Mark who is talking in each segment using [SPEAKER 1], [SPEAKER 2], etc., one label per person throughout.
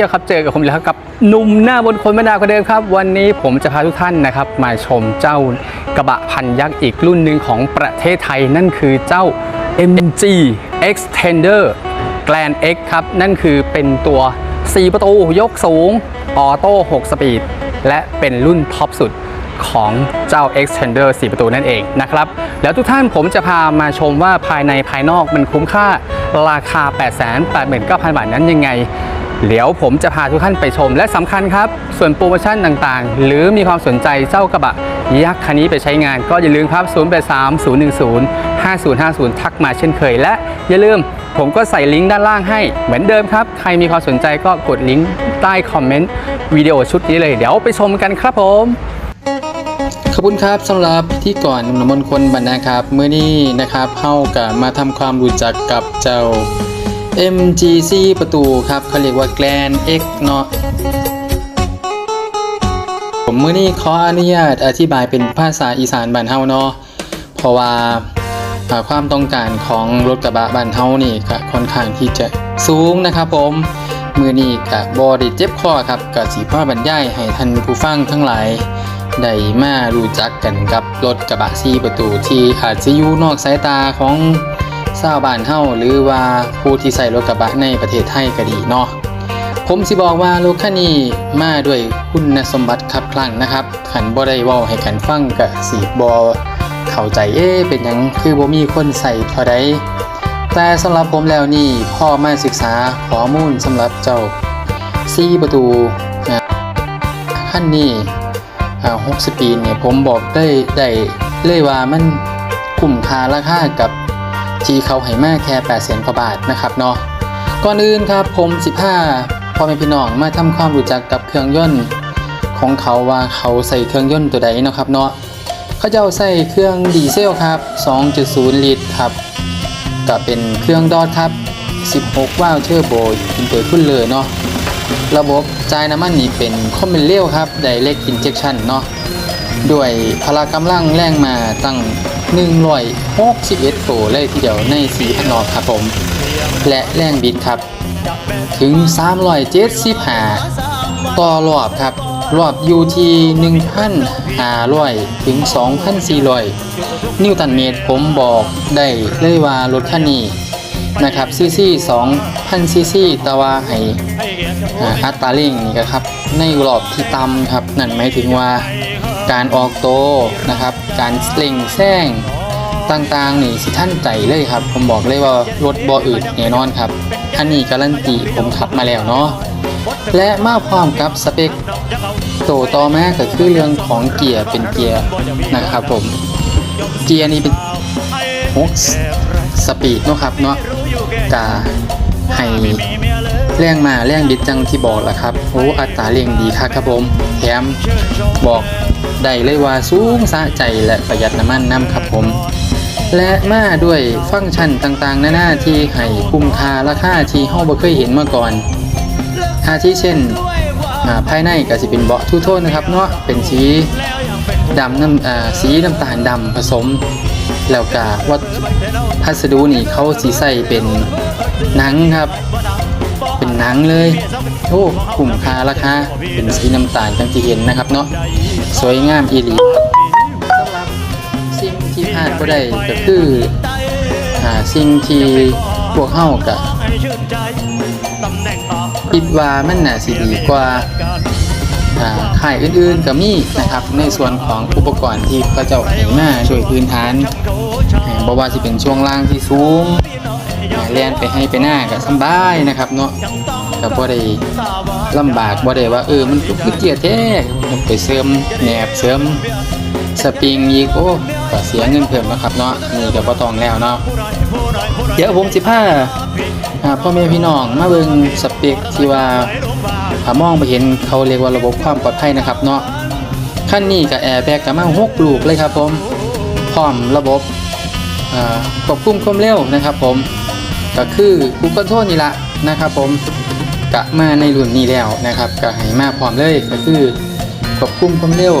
[SPEAKER 1] ชียลครับเจอกับผมแล้วกับหนุ่มหน้าบนคนไม่ดาคนเดิมครับ วันนี้ผมจะพาทุกท่านนะครับ มาชมเจ้ากระบะพันยักษ์อีกรุ่นหนึ่งของประเทศไทยนั่นคือเจ้า MG Extender Grand X ครับ นั่นคือเป็นตัว 4 ประตูยกสูงออโต้6สปีด และเป็นรุ่นท็อปสุดของเจ้า Extender 4 ประตูนั่นเองนะครับ แล้วทุกท่านผมจะพามาชมว่าภายในภายนอกมันคุ้มค่าราคา 889,000 บาทนั้นยังไง เดี๋ยวผมจะพาทุกท่านไปชม และสำคัญครับ ส่วนโปรโมชั่นต่างๆ หรือมีความสนใจเจ้ากระบะยักษ์คันนี้ไปใช้งาน ก็อย่าลืมครับ 083010 5050 ทักมาเช่นเคย และอย่าลืมผมก็ใส่ลิงก์ด้านล่างให้เหมือนเดิมครับ ใครมีความสนใจก็กดลิงก์ใต้คอมเมนต์วิดีโอชุดนี้เลยเดี๋ยวไปชมกันครับผมขอบคุณครับสำหรับที่ก่อนหนุ่มมนคนบรรณาครับเมื่อนี้นะครับเข้ากับมาทำความรู้จักกับเจ้า MGC ประตูครับเขาเรียกว่า Grand X เนาะผมเมื่อนี้ขออนุญาตอธิบายเป็นภาษาอีสานบ้านเฮาเนาะเพราะว่าความต้องการของรถกระบะบ้านเฮานี่ก็ค่อนข้างที่จะสูงนะครับผมมือนี้กับบอได้เจ็บคอครับกับสีผ้าบรรยายให้ท่านผู้ฟังทั้งหลายได้มารู้จักกันกับรถกระบะซีประตูที่อาจจะอยู่นอกสายตาของ ชาวบ้านเฮาหรือว่าผู้ที่ใส่รถกระบะในประเทศไทยก็ดีเนาะผมสิบอกว่ารถคันนี้มาด้วยคุณสมบัติขับคลั่งนะครับขันบ่ได้เว้าให้กันฟังกะสีบอเข้าใจเอ๊เป็นหยังคือบ่มีคนใส่เท่าใดแต่สำหรับผมแล้วนี่พ่อมาศึกษาข้อมูลสำหรับเจ้าซีประตูอ่าคันนี้อ่า60 ปีเนี่ยผมบอกได้ได้เลยว่ามันคุ้มค่าราคากับ ที่เขาให้มาแค่8แสนกว่าบาทนะครับเนาะก่อนอื่นครับผม 15พ่อแม่พี่น้องมาทำความรู้จักกับเครื่องยนต์ของเขาว่าเขาใส่เครื่องยนต์ตัวใดเนาะครับเนาะเขาจะเอาใส่เครื่องดีเซลครับ 2.0 ลิตรครับก็เป็นเครื่องดอทครับ 16ว้าวเทอร์โบอินเตอร์ขึ้นเลยเนาะระบบจ่ายน้ำมันนี่เป็นคอมเมนเร็วครับ Direct Injection เนาะ ด้วยพละกำลังแรงมาตั้ง161โตเลยทีเดียวใน4,000นอครับผม และแรงบิดครับ ถึง 375ต่อรอบครับ รอบอยู่ที่1,500ถึง 2,400 นิวตันเมตรผมบอกได้เลยว่ารถคันนี้นะครับซีซี2,000ซีซีแต่ว่าให้อัตราเร่งนี่ครับ ในรอบที่ต่ำครับ นั่นหมายถึงว่า การออกโตนะครับ การเร่งแซงต่างๆนี่สิท่านใจเลยครับ ผมบอกเลยว่ารถบออื่นแน่นอนครับอันนี้การันตีผมขับมาแล้วเนาะและมาพร้อมกับสเปคโตต่อมาก็คือเรื่องของเกียร์เป็นเกียร์นะครับผมเกียร์นี่เป็น6สปีดเนาะครับเนาะกาให้แรงมาแรงบิดจังที่บอกแหละครับโอ้อัตราเร่งดีครับครับผมแถมบอก ได้เลยว่าสูงสะใจและประหยัดน้ำมันน้ำครับผม และมาด้วยฟังก์ชันต่างๆนานาที่ให้คุ้มค่าราคาที่เฮาบ่เคยเห็นมาก่อนอาทิเช่นภายในก็สิเป็นเบาะทูโทนนะครับเนาะเป็นสีดำน้ำสีน้ำตาลดำผสม แล้วก็วัดพัสดุนี่เขาสีใส่เป็นหนังครับ เป็นหนังเลย โอ้คุ้มค่าราคาเป็นสีน้ำตาลจังที่เห็นนะครับเนาะสวยงามอีหลีสำหรับสิ่งที่พลาดก็ได้ก็คืออ่าสิ่งที่พวกเฮากับคิดว่ามันน่าสิดีกว่าค่ายอื่นๆก็มีนะครับ ในส่วนของอุปกรณ์ที่เขาเจ้าให้มาช่วยพื้นฐานอ่าบ่ว่าสิเป็นช่วงล่างที่สูงอ่าเรียนไปให้ไปหน้าก็สำบายนะครับเนาะ ก็บ่ได้ลำบากบ่ได้ว่าเออมันคือเกียร์แท้ต้องไปเสริมแหนบเสริมสปริงอีกโอ้ก็เสียเงินเพิ่มนะครับเนาะนี่ก็บ่ต้องแล้วเนาะเดี๋ยวผมสิพาอ่าพ่อแม่พี่น้องมาเบิ่งสเปคที่ว่าถ้ามองไปเห็นเขาเรียกว่าระบบความปลอดภัยนะครับเนาะคันนี้ก็แอร์แบ็กก็มา6ลูกเลยครับผมพร้อมระบบอ่าควบคุมความเร็วนะครับผมก็คือกูเกิลโทษนี่ละนะครับผม กะมาในรุ่นนี้แล้วนะครับก็ให้มาพร้อมเลยก็คือควบคุมความเร็ว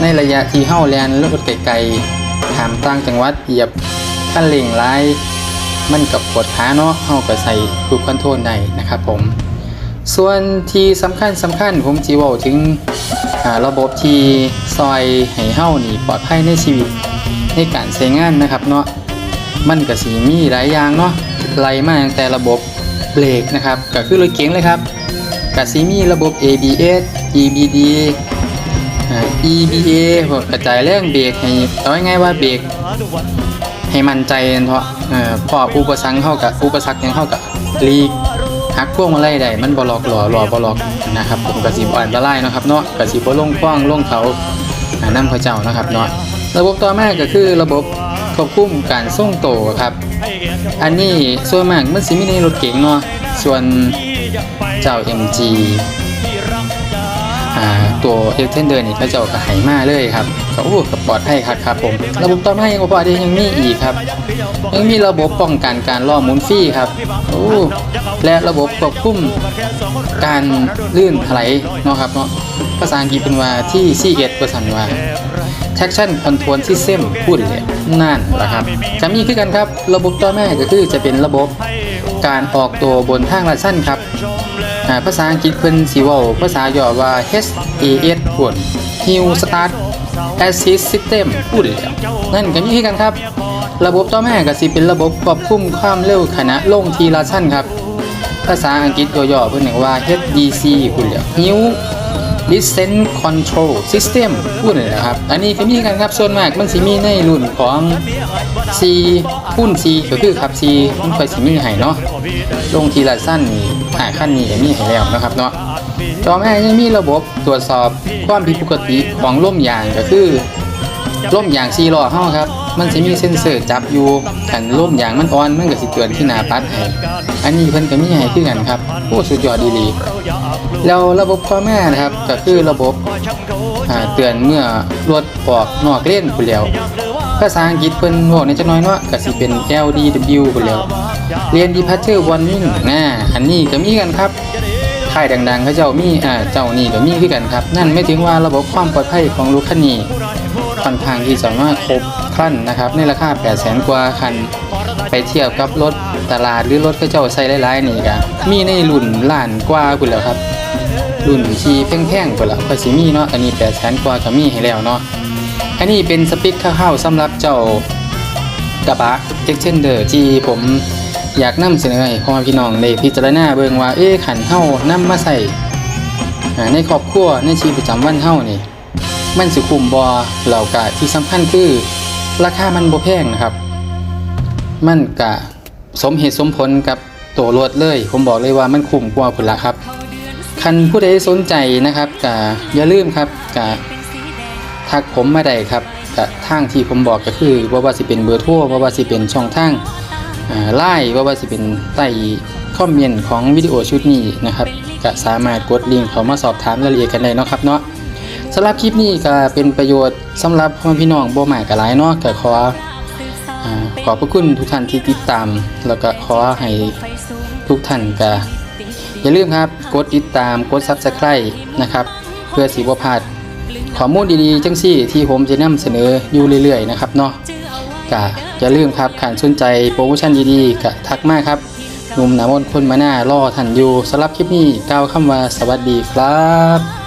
[SPEAKER 1] ในระยะที่เฮาแลนรถไกลๆถามต่างจังหวัดเหยียบคันเร่งหลายมันกับปวดขาเนาะเฮาก็ใส่กูเกิลโทษได้นะครับผม ส่วนที่สำคัญสำคัญผมจีบอกถึงระบบที่ซอยให้เฮ้านี่ปลอดภัยในชีวิตในการใช้งานนะครับเนาะมันก็สีมีหลายอย่างเนาะไล่มาตั้งแต่ระบบ เบรกนะครับก็คือรถเก๋งเลยครับก็สีมีระบบ ABS EBD EBA กระจายแรงเบรกให้เอาง่ายๆว่าเบรกให้มั่นใจเถอะเอ่อพออุปสรรคเข้ากับอุปสรรคยังเข้ากับลีกหักพวงมาลัยได้มันบล็อกหล่อหล่อบล็อกนะครับผมกระสิบอันตรายนะครับเนาะกระสิบ่ลงคว้างล่งเขาอ่าน้ำพระเจ้านะครับเนาะ ระบบต่อมาก็คือระบบควบคุมการส่งโตครับ อันนี้ส่วนมากมันสิมีในรถเก๋งเนาะส่วนเจ้า MG ตัวเอลเทนเดอร์นี่เขาเจ้าก็ไหมาเลยครับก็โอ้ก็ปลอดภัยครับครับผม ระบบต่อมายังบ่พอดียังมีอีกครับ ยังมีระบบป้องกันการล่อมุนฟรีครับโอ้และระบบควบคุมการลื่นถลายเนาะครับเนาะภาษาอังกฤษเป็นว่าที่ซีเอสประสันว่า traction control system พูดเลยนั่นแหละครับจะมีคือกันครับ ระบบต่อมาก็คือจะเป็นระบบการออกตัวบนทางลาดสั้นครับภาษาอังกฤษเพิ่นสิเว้าภาษาย่อว่า HAS พวก Hill Start Assist System พูดเลยนั่นก็มีคือกันครับ ระบบต่อมาก็สิเป็นระบบควบคุมความเร็วขณะลงทีละชั้นครับ ภาษาอังกฤษย่อเพิ่นเรียกว่า HDC พูดเลย Hill Descent Control System พูดเลยนะครับ อันนี้ก็มีกันครับ ส่วนมากมันสิมีในรุ่นของ C พุ่น C ก็คือขับ C มันค่อยสิมีให้เนาะลงทีละสั้นนี่าขั้นนี้ก็มีให้แล้วนะครับเนาะต่อมายังมีระบบตรวจสอบความผิดปกติของล่มยางก็คือล่มยางซีล้อเฮาครับ มันสิมีเซ็นเซอร์จับอยู่คันล่มอย่างมันอ่อนมันก็สิเตือนที่หน้าปัดให้อันนี้เพิ่นก็มีให้คือกันครับโอ้สุดยอดดีลีแล้วระบบข้อแม่นะครับก็คือระบบเตือนเมื่อรถออกนอกเลนพุ่นแล้วภาษาอังกฤษเพิ่นบอกในจักน่อยเนาะก็สิเป็น LDW พุ่นแล้วเรียน Departure Warning นะอันนี้ก็มีกันครับค่ายดังๆเขาเจ้ามีอ่าเจ้านี่ก็มีคือกันครับ นั่นไม่ถึงว่าระบบความปลอดภัยของรถคันนี้ ค่อนข้างที่จะมาครบครันนะครับ ในราคา800,000กว่าคัน ไปเทียบกับรถตลาดหรือรถเขาเจ้าใส่หลายๆนี่ก็มีในรุ่นล้านกว่าพุ่นแล้วครับ รุ่นที่แพงๆพุ่นแล้วก็สิมีเนาะอันนี้800,000กว่าก็มีให้แล้วเนาะอันนี้เป็นสปิคคร่าวๆสำหรับเจ้ากระบะ Extender ที่ผมอยากนำเสนอให้พ่อพี่น้องได้พิจารณาเบิ่งว่าเอ๊ะขันเฮานำมาใส่ในครอบครัวในชีวิตประจำวันเฮานี่ มันสิคุ้มบ่เราก็ที่สำคัญคือราคามันบ่แพงนะครับ มันก็สมเหตุสมผลกับตัวรถเลย ผมบอกเลยว่ามันคุ้มกว่าพุ่นละครับคันผู้ใดสนใจนะครับก็อย่าลืมครับก็ทักผมมาได้ครับกับทางที่ผมบอกก็คือว่าว่าสิเป็นเบอร์โทรว่าว่าสิเป็นช่องทางไล่ว่าว่าสิเป็นใต้คอมเมนต์ของวิดีโอชุดนี้นะครับก็สามารถกดลิงก์เข้ามาสอบถามรายละเอียดกันได้นะครับเนาะ สำหรับคลิปนี้ก็เป็นประโยชน์สำหรับพ่อพี่น้องบ่หมายกับหลายเนาะก็ขอขอบพระคุณทุกท่านที่ติดตาม แล้วก็ขอให้ทุกท่านก็อย่าลืมครับกดติดตามกด Subscribe นะครับ เพื่อสิบ่พลาดข้อมูลดีๆจังซี่ที่ผมจะนำเสนออยู่เรื่อยๆนะครับเนาะก็อย่าลืมครับขันสนใจโปรโมชั่นดีๆก็ทักมาครับหนุ่มหนามนคนมาหน้ารอทันอยู่สำหรับคลิปนี้กล่าวคำว่าสวัสดีครับ